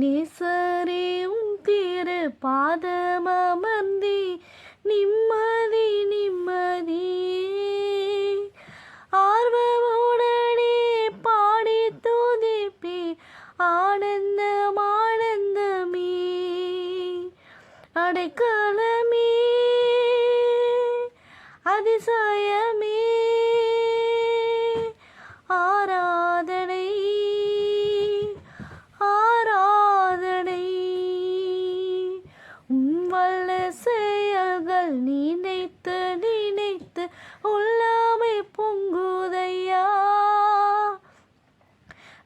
நேசரே உம் திரு பாதமர்ந்தி நிம்மதி நிம்மதி. ஆர்வமுடனே பாடி துதிப்பி ஆனந்தம் ஆனந்தமே. அடைக்கலமே அதிசயமே. நினைத்து நினைத்து உள்ளாமை பொங்குதையா?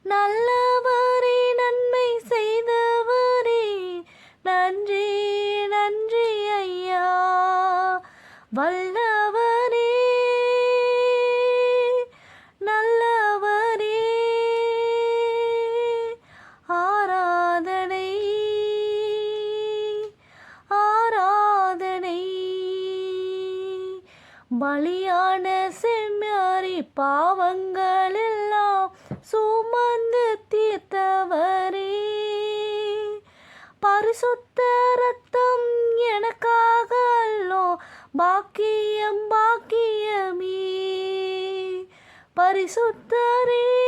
நல்லவரே நன்மை செய்தவரே நன்றி நன்றி ஐயா. வல்ல பலியான செம்மாரி பாவங்கள் எல்லாம் சுமந்து தீர்த்தவரே. பரிசுத்த ரத்தம் எனக்காக அல்லோ பாக்கியம் பாக்கியமே. பரிசுத்தரே.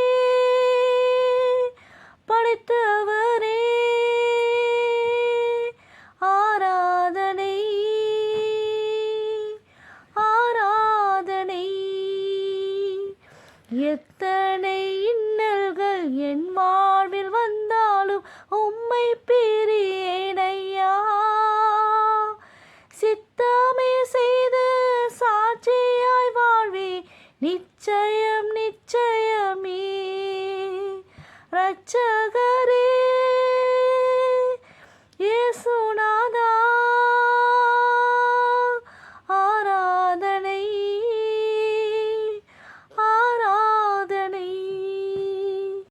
எத்தனை இன்னல்கள் என் வாழ்வில் வந்தாலும் உம்மை பிரியேனையா. சித்தமே செய்து சாட்சியாய் வாழ்வே நிச்சயம் நிச்சயமே. ரட்சக